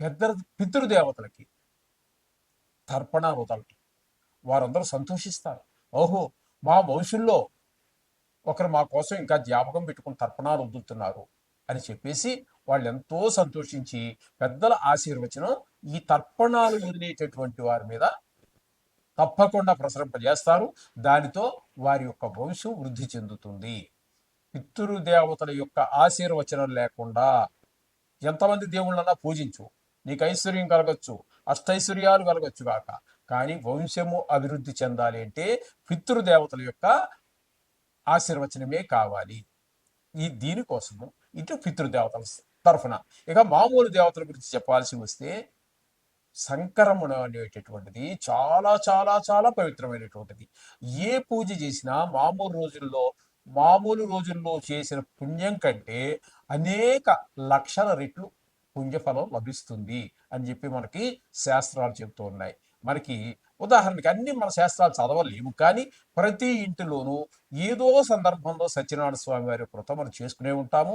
పెద్ద పితృదేవతలకి తర్పణ వదలటం. వారందరూ సంతోషిస్తారు. ఓహో మా వంశంలో ఒకరు మా కోసం ఇంకా జ్ఞాపకం పెట్టుకుని తర్పణాలు వదులుతున్నారు అని చెప్పేసి వాళ్ళు ఎంతో సంతోషించి పెద్దల ఆశీర్వచనం ఈ తర్పణాలు వదిలేటటువంటి వారి మీద తప్పకుండా ప్రసరింపజేస్తారు. దానితో వారి యొక్క వంశం వృద్ధి చెందుతుంది. పితృదేవతల యొక్క ఆశీర్వచనం లేకుండా ఎంతమంది దేవుళ్ళన్నా పూజించు. నీకు ఐశ్వర్యం కలగచ్చు అష్టైశ్వర్యాలు కలగచ్చు కాక కానీ వంశము అభివృద్ధి చెందాలి అంటే పితృదేవతల యొక్క ఆశీర్వచనమే కావాలి. ఈ దీనికోసము ఇటు పితృదేవతల తరఫున. ఇక మామూలు దేవతల గురించి చెప్పాల్సి వస్తే సంకరమణ అనేటటువంటిది చాలా చాలా చాలా పవిత్రమైనటువంటిది. ఏ పూజ చేసినా మామూలు రోజుల్లో మామూలు రోజుల్లో చేసిన పుణ్యం కంటే అనేక లక్షల రెట్లు పుణ్యఫలం లభిస్తుంది అని చెప్పి మనకి శాస్త్రాలు చెబుతూ ఉన్నాయి. మనకి ఉదాహరణకి అన్ని మన శాస్త్రాలు చదవలేము కానీ ప్రతి ఇంటిలోనూ ఏదో సందర్భంలో సత్యనారాయణ స్వామి వారి వ్రతం మనం చేసుకునే ఉంటాము.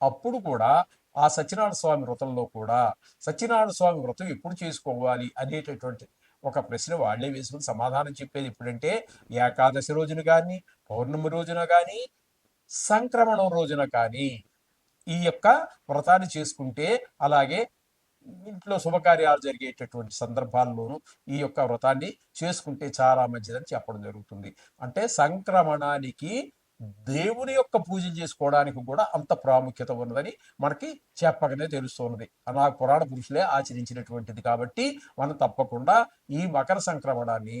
అప్పుడు కూడా ఆ సత్యనారాయణ స్వామి వ్రతంలో కూడా సత్యనారాయణ స్వామి వ్రతం ఎప్పుడు చేసుకోవాలి అనేటటువంటి ఒక ప్రశ్న వాళ్ళే వేసుకుని సమాధానం చెప్పేది ఎప్పుడంటే ఏకాదశి రోజున కానీ పౌర్ణమి రోజున కానీ సంక్రమణం రోజున కానీ ఈ యొక్క వ్రతాన్ని చేసుకుంటే అలాగే ఇంట్లో శుభకార్యాలు జరిగేటటువంటి సందర్భాల్లోనూ ఈ యొక్క వ్రతాన్ని చేసుకుంటే చాలా మంచిదని చెప్పడం జరుగుతుంది. అంటే సంక్రమణానికి దేవుని యొక్క పూజ చేసుకోవడానికి కూడా అంత ప్రాముఖ్యత ఉన్నదని మనకి చెప్పకనే తెలుస్తున్నది అలా పురాణ పురుషులే ఆచరించినటువంటిది కాబట్టి మనం తప్పకుండా ఈ మకర సంక్రమణాన్ని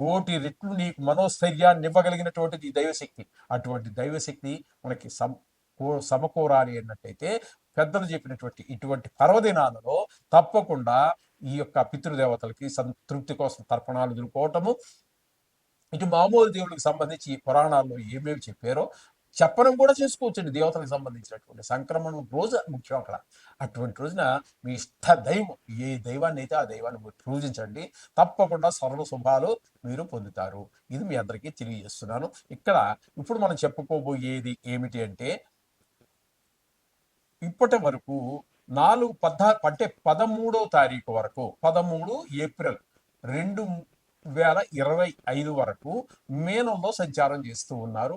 కోటి రెట్లు నీకు మనోస్థైర్యాన్ని ఇవ్వగలిగినటువంటిది దైవశక్తి. అటువంటి దైవశక్తి మనకి సమ సమకూరాలి అన్నట్టయితే పెద్దలు చెప్పినటువంటి ఇటువంటి పర్వదినాలలో తప్పకుండా ఈ యొక్క పితృదేవతలకి సంతృప్తి కోసం తర్పణాలు ఎదుర్కోవటము ఇటు మామూలు దేవుడికి సంబంధించి ఈ పురాణాల్లో ఏమేమి చెప్పారో చెప్పడం కూడా చేసుకోవచ్చండి దేవతలకు సంబంధించినటువంటి. సంక్రమణం రోజు ముఖ్యం అక్కడ. అటువంటి రోజున మీ ఇష్ట దైవం ఏ దైవాన్ని అయితే ఆ దైవాన్ని మీరు పూజించండి తప్పకుండా సర్వ శుభాలు మీరు పొందుతారు. ఇది మీ అందరికీ తెలియజేస్తున్నాను. ఇక్కడ ఇప్పుడు మనం చెప్పుకోబోయేది ఏమిటి అంటే ఇప్పటి వరకు నాలుగు పద్నా అంటే పదమూడో తారీఖు వరకు పదమూడు ఏప్రిల్ రెండు వేల ఇరవై ఐదు వరకు మేనంలో సంచారం చేస్తూ ఉన్నారు.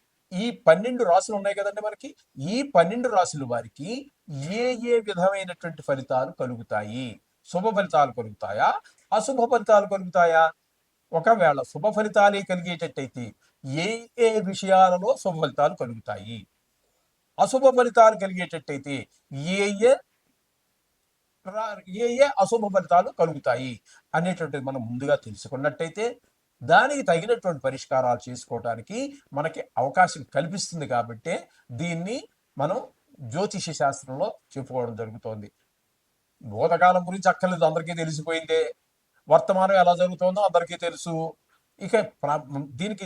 ఈ పన్నెండు రాసులు ఉన్నాయి కదండి మనకి? ఈ పన్నెండు రాసులు వారికి ఏ ఏ విధమైనటువంటి ఫలితాలు కలుగుతాయి? శుభ ఫలితాలు కలుగుతాయా? అశుభ ఫలితాలు కలుగుతాయా? ఒకవేళ శుభ ఫలితాలే కలిగేటట్టయితే ఏ ఏ విషయాలలో శుభ ఫలితాలు కలుగుతాయి? అశుభ ఫలితాలు కలిగేటట్టయితే ఏ ఏ ఏ ఏ అశుభ ఫలితాలు కలుగుతాయి అనేటువంటిది మనం ముందుగా తెలుసుకున్నట్టయితే దానికి తగినటువంటి పరిష్కారాలు చేసుకోవడానికి మనకి అవకాశం కల్పిస్తుంది కాబట్టే దీన్ని మనం జ్యోతిష శాస్త్రంలో చెప్పుకోవడం జరుగుతోంది. భూతకాలం గురించి అక్కర్లేదు అందరికీ తెలిసిపోయిందే. వర్తమానం ఎలా జరుగుతుందో అందరికీ తెలుసు. ఇక దీనికి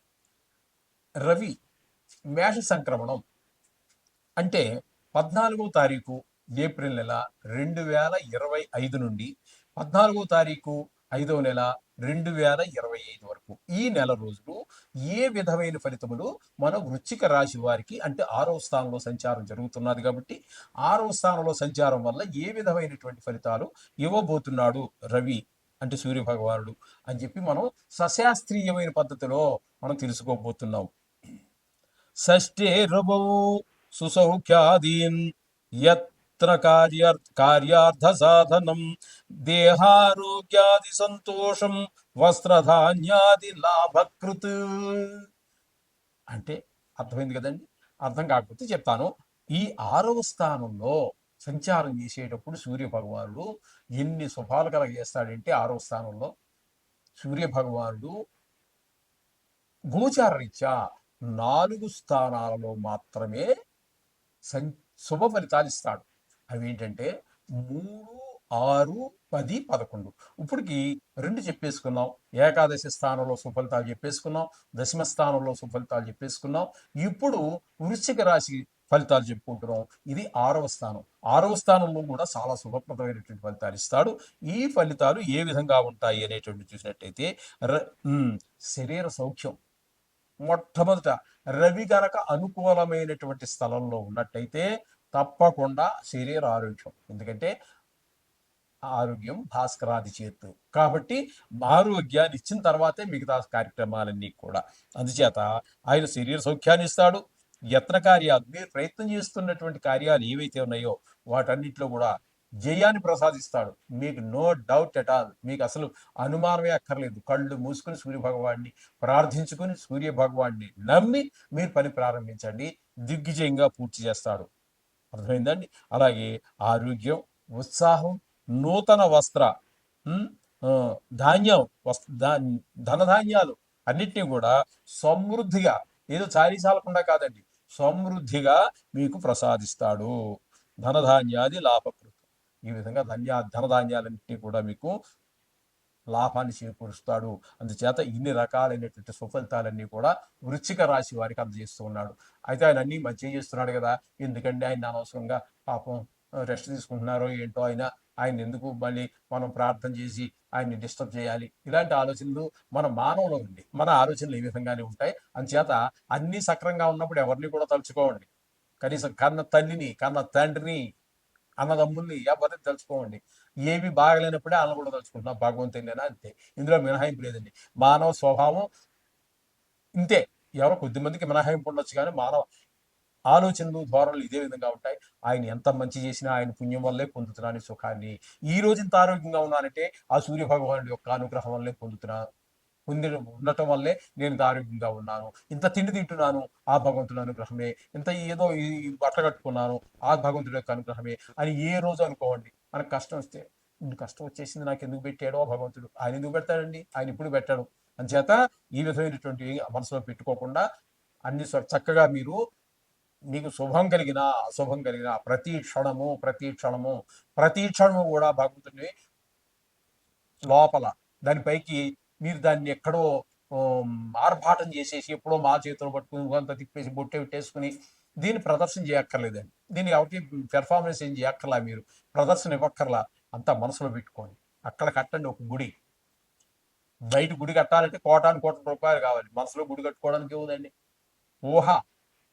రవి మేష సంక్రమణం అంటే పద్నాలుగో తారీఖు ఏప్రిల్ నెల రెండు వేల ఇరవై ఐదు నుండి పద్నాలుగో తారీఖు ఐదవ నెల రెండు వేల ఇరవై ఐదు వరకు. ఈ నెల రోజులు ఏ విధమైన ఫలితములు మన వృచ్చిక రాశి వారికి అంటే ఆరవ స్థానంలో సంచారం జరుగుతున్నది కాబట్టి ఆరవ స్థానంలో సంచారం వల్ల ఏ విధమైనటువంటి ఫలితాలు ఇవ్వబోతున్నాడు రవి అంటే సూర్య భగవానుడు అని చెప్పి మనం సశాస్త్రీయమైన పద్ధతిలో మనం తెలుసుకోబోతున్నాం. షష్ఠే సుసౌఖ్యాదీన్ యత్ర కార్య కార్యార్థ సాధనం దేహారోగ్యాది సంతోషం వస్త్రధాన్యాది లాభకృత్ అంటే అర్థమైంది కదండి? అర్థం కాకపోతే చెప్తాను. ఈ ఆరవ స్థానంలో సంచారం చేసేటప్పుడు సూర్య భగవానుడు ఎన్ని శుభాలు కలగజేస్తాడంటే ఆరవ స్థానంలో సూర్య భగవానుడు గోచార నాలుగు స్థానాలలో మాత్రమే సం శుభ ఫలితాలు ఇస్తాడు. అవి ఏంటంటే మూడు ఆరు పది పదకొండు. ఇప్పటికి రెండు చెప్పేసుకున్నాం. ఏకాదశి స్థానంలో సుఫలితాలు చెప్పేసుకున్నాం. దశమ స్థానంలో సుఫలితాలు చెప్పేసుకున్నాం. ఇప్పుడు వృశ్చిక రాశి ఫలితాలు చెప్పుకుంటున్నాం. ఇది ఆరవ స్థానం. ఆరవ స్థానంలో కూడా చాలా శుభప్రదమైనటువంటి ఫలితాలు ఇస్తాడు. ఈ ఫలితాలు ఏ విధంగా ఉంటాయి అనేటువంటి చూసినట్టయితే ర- శరీర సౌఖ్యం. మొట్టమొదట రవి గనక అనుకూలమైనటువంటి స్థలంలో ఉన్నట్టయితే తప్పకుండా శరీర ఆరోగ్యం. ఎందుకంటే ఆరోగ్యం భాస్కరాది చేతు కాబట్టి ఆరోగ్యాన్ని ఇచ్చిన తర్వాతే మిగతా కార్యక్రమాలన్నీ కూడా. అందుచేత ఆయన శరీర సౌఖ్యాన్ని ఇస్తాడు. యత్న కార్యాలు మీరు ప్రయత్నం చేస్తున్నటువంటి కార్యాలు ఏవైతే ఉన్నాయో వాటన్నిటిలో కూడా జయాన్ని ప్రసాదిస్తాడు. మీకు నో డౌట్ ఎట్ ఆల్ మీకు అసలు అనుమానమే అక్కర్లేదు. కళ్ళు మూసుకుని సూర్య భగవాన్ని ప్రార్థించుకుని సూర్య భగవాన్ని నమ్మి మీరు పని ప్రారంభించండి. దిగ్విజయంగా పూర్తి చేస్తాడు. అర్థమైందండి? అలాగే ఆరోగ్యం ఉత్సాహం నూతన వస్త్ర ధాన్యం వస్త్ర ధనధాన్యాలు అన్నిటినీ కూడా సమృద్ధిగా ఏదో చారీ చాలకుండా కాదండి సమృద్ధిగా మీకు ప్రసాదిస్తాడు. ధనధాన్యాది లాభప్రదం ఈ విధంగా ధన్యా ధనధాన్యాలన్నింటినీ కూడా మీకు లాభాన్ని చేకూరుస్తాడు. అందుచేత ఇన్ని రకాలైనటువంటి సుఫలితాలన్నీ కూడా వృచ్చిక రాశి వారికి అందజేస్తూ ఉన్నాడు. అయితే ఆయన అన్ని మధ్య చేస్తున్నాడు కదా ఎందుకంటే ఆయన అనవసరంగా పాపం రెస్ట్ తీసుకుంటున్నారో ఏంటో ఆయన ఆయన ఎందుకు మళ్ళీ మనం ప్రార్థన చేసి ఆయన్ని డిస్టర్బ్ చేయాలి? ఇలాంటి ఆలోచనలు మన మానవులో ఉంది మన ఆలోచనలు ఈ విధంగానే ఉంటాయి. అందుచేత అన్ని సక్రంగా ఉన్నప్పుడు ఎవరిని కూడా తలుచుకోండి కనీసం కన్న తల్లిని కన్న తండ్రిని అన్నదమ్ముల్ని ఎవరిని తలుచుకోండి ఏవి బాగలేనప్పుడే అన్న కూడా తలుచుకుంటున్నాం. భగవంతునినా అంతే. ఇందులో మినహాయింపు లేదండి. మానవ స్వభావం ఇంతే. ఎవరో కొద్ది మందికి మినహాయింపు ఉండొచ్చు కానీ మానవ ఆలోచనలు ధోరణులు ఇదే విధంగా ఉంటాయి. ఆయన ఎంత మంచి చేసినా ఆయన పుణ్యం వల్లే పొందుతున్నాను సుఖాన్ని. ఈ రోజు ఇంత ఆరోగ్యంగా ఉన్నానంటే ఆ సూర్య భగవానుడి యొక్క అనుగ్రహం వల్లే పొందుతున్నాను పొంది ఉండటం వల్లే నేను ఇంత ఆరోగ్యంగా ఉన్నాను. ఇంత తిండి తింటున్నాను ఆ భగవంతుడు అనుగ్రహమే. ఇంత ఏదో ఈ బట్ట కట్టుకున్నాను ఆ భగవంతుడి యొక్క అనుగ్రహమే అని ఏ రోజు అనుకోండి మనకు కష్టం వస్తే. కష్టం వచ్చేసింది నాకు ఎందుకు పెట్టాడో భగవంతుడు. ఆయన ఎందుకు పెడతాడండి? ఆయన ఇప్పుడు పెట్టాడు. అంచేత ఈ విధమైనటువంటి మనసులో పెట్టుకోకుండా అన్ని చక్కగా మీరు మీకు శుభం కలిగిన అశుభం కలిగిన ప్రతి క్షణము ప్రతి క్షణము ప్రతి క్షణము కూడా భగవంతుని లోపల దానిపైకి మీరు దాన్ని ఎక్కడో ఆర్భాటం చేసేసి ఎప్పుడో మా చేతిలో పట్టుకుని కొంత తిప్పేసి బొట్టె పెట్టేసుకుని దీన్ని ప్రదర్శన చేయక్కర్లేదండి. దీన్ని ఎవరికి పెర్ఫార్మెన్స్ ఏం చేయక్కర్లా మీరు. ప్రదర్శన ఇవ్వక్కర్లా. అంతా మనసులో పెట్టుకోండి. అక్కడ కట్టండి ఒక గుడి. బయట గుడి కట్టాలంటే కోటాను కోట్ల రూపాయలు కావాలి. మనసులో గుడి కట్టుకోవడానికి ఏముందండి? ఊహ.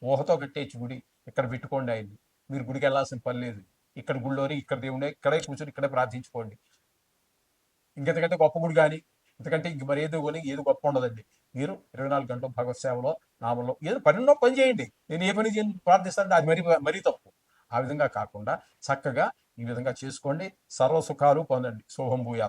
ఊహతో కట్టేచ్చు గుడి. ఇక్కడ పెట్టుకోండి ఆయన్ని. మీరు గుడికి వెళ్ళాల్సిన పని లేదు. ఇక్కడ గుళ్ళోని ఇక్కడ దేవుడే ఇక్కడే కూర్చొని ఇక్కడే ప్రార్థించుకోండి. ఇంకెంతకంటే గొప్ప గుడి కానీ ఎందుకంటే ఇంక మరి ఏదో కొని ఏది గొప్ప ఉండదండి. మీరు ఇరవై నాలుగు గంటలు భగవత్ సేవలో నామంలో ఏదో పనిలో పని చేయండి. నేను ఏ పని చేయను ప్రార్థిస్తానంటే అది మరీ మరీ తప్పు. ఆ విధంగా కాకుండా చక్కగా ఈ విధంగా చేసుకోండి. సర్వ సుఖాలు పొందండి. శుభం భూయాత్.